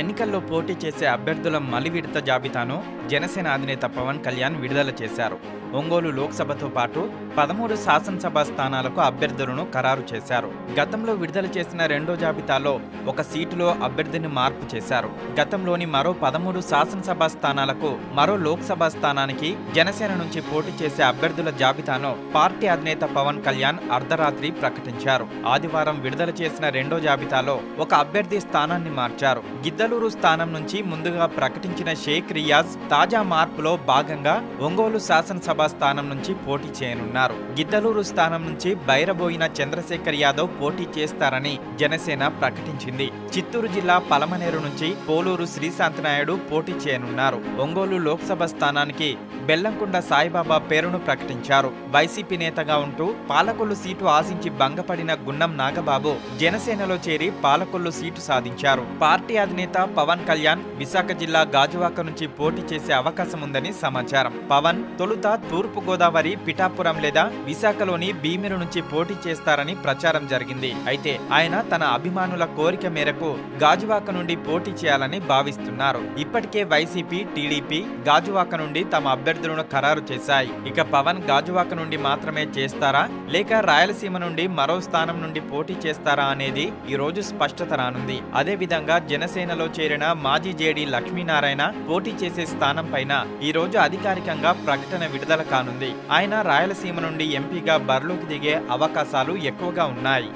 ఎన్నికల్లో పోటీ చేసే అభ్యర్థుల మలి విడత జాబితాను జనసేన అధినేత పవన్ కళ్యాణ్ విడుదల చేశారు. ఒంగోలు లోక్సభతో పాటు పదమూడు శాసనసభ స్థానాలకు అభ్యర్థులను ఖరారు చేశారు. గతంలో విడుదల చేసిన రెండో జాబితాలో ఒక సీటులో అభ్యర్థిని మార్పు చేశారు. గతంలోని మరో పదమూడు శాసనసభ స్థానాలకు మరో లోక్సభ స్థానానికి జనసేన నుంచి పోటీ చేసే అభ్యర్థుల జాబితాను పార్టీ అధినేత పవన్ కళ్యాణ్ అర్ధరాత్రి ప్రకటించారు. ఆదివారం విడుదల చేసిన రెండో జాబితాలో ఒక అభ్యర్థి స్థానాన్ని మార్చారు. పెద్దలూరు స్థానం నుంచి ముందుగా ప్రకటించిన షేక్ రియాజ్ తాజా మార్పులో భాగంగా ఒంగోలు శాసనసభ స్థానం నుంచి పోటీ చేయనున్నారు. గిద్దలూరు స్థానం నుంచి బైరబోయిన చంద్రశేఖర్ యాదవ్ పోటీ చేస్తారని జనసేన ప్రకటించింది. చిత్తూరు జిల్లా పలమనేరు నుంచి పోలూరు శ్రీశాంత్ నాయుడు పోటీ చేయనున్నారు. ఒంగోలు లోక్సభ స్థానానికి బెల్లంకొండ సాయిబాబా పేరును ప్రకటించారు. వైసీపీ నేతగా ఉంటూ పాలకొల్లు సీటు ఆశించి భంగపడిన గున్నం నాగబాబు జనసేనలో చేరి పాలకొల్లు సీటు సాధించారు. పార్టీ అధినేత పవన్ కళ్యాణ్ విశాఖ జిల్లా గాజువాక నుంచి పోటీ చేసే అవకాశం ఉందని సమాచారం. పవన్ తొలుత తూర్పు గోదావరి పిఠాపురం లేదా విశాఖలోని భీమిరు నుంచి పోటీ చేస్తారని ప్రచారం జరిగింది. అయితే ఆయన తన అభిమానుల కోరిక మేరకు గాజువాక నుండి పోటీ చేయాలని భావిస్తున్నారు. ఇప్పటికే వైసీపీ టీడీపీ గాజువాక నుండి తమ అభ్యర్థులను ఖరారు చేశాయి. ఇక పవన్ గాజువాక నుండి మాత్రమే చేస్తారా? లేక రాయలసీమ నుండి మరో స్థానం నుండి పోటీ చేస్తారా అనేది ఈ రోజు స్పష్టత రానుంది. అదే విధంగా సంఘటనలో చేరిన మాజీ జేడీ లక్ష్మీనారాయణ పోటీ చేసే స్థానం పైన ఈ రోజు అధికారికంగా ప్రకటన విడుదల కానుంది. ఆయన రాయలసీమ నుండి ఎంపీగా బరిలోకి దిగే అవకాశాలు ఎక్కువగా ఉన్నాయి.